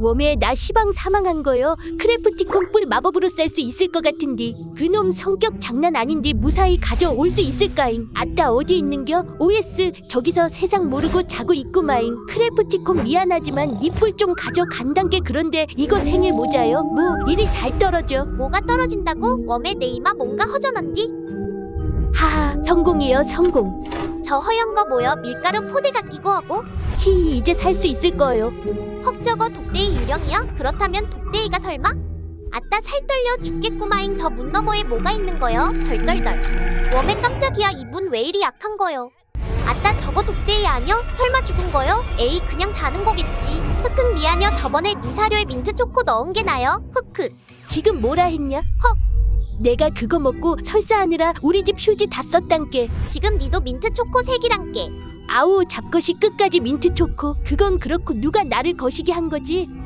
웜에 나 시방 사망한 거요. 크래프티콘 뿔 마법으로 쌀 수 있을 것 같은디. 그놈 성격 장난 아닌디 무사히 가져올 수 있을까잉. 아따 어디 있는겨? OS 저기서 세상 모르고 자고 있구마잉. 크래프티콘 미안하지만 니 뿔 좀 가져간단 게 그런데 이거 생일 모자요? 뭐 일이 잘 떨어져. 뭐가 떨어진다고? 웜의 네이마 뭔가 허전한디? 하하 성공이요 성공. 저 허연 거 뭐여 밀가루 포대가 끼고 하고? 히 이제 살 수 있을 거요. 헉 저거 독대이 유령이야? 그렇다면 독대이가 설마? 아따 살 떨려 죽겠구마잉 저 문 너머에 뭐가 있는 거요? 덜덜덜 웜의 깜짝이야 이분 왜 이리 약한 거요? 아따 저거 독대이 아니여? 설마 죽은 거요? 에이 그냥 자는 거겠지 흑흑 미안여 저번에 니 사료에 민트 초코 넣은 게 나요? 흑흑 지금 뭐라 했냐? 헉. 내가 그거 먹고 설사하느라 우리 집 휴지 다 썼단께. 지금 니도 민트 초코 색이란 게 아우 잡것이 끝까지 민트 초코. 그건 그렇고 누가 나를 거시기 한 거지?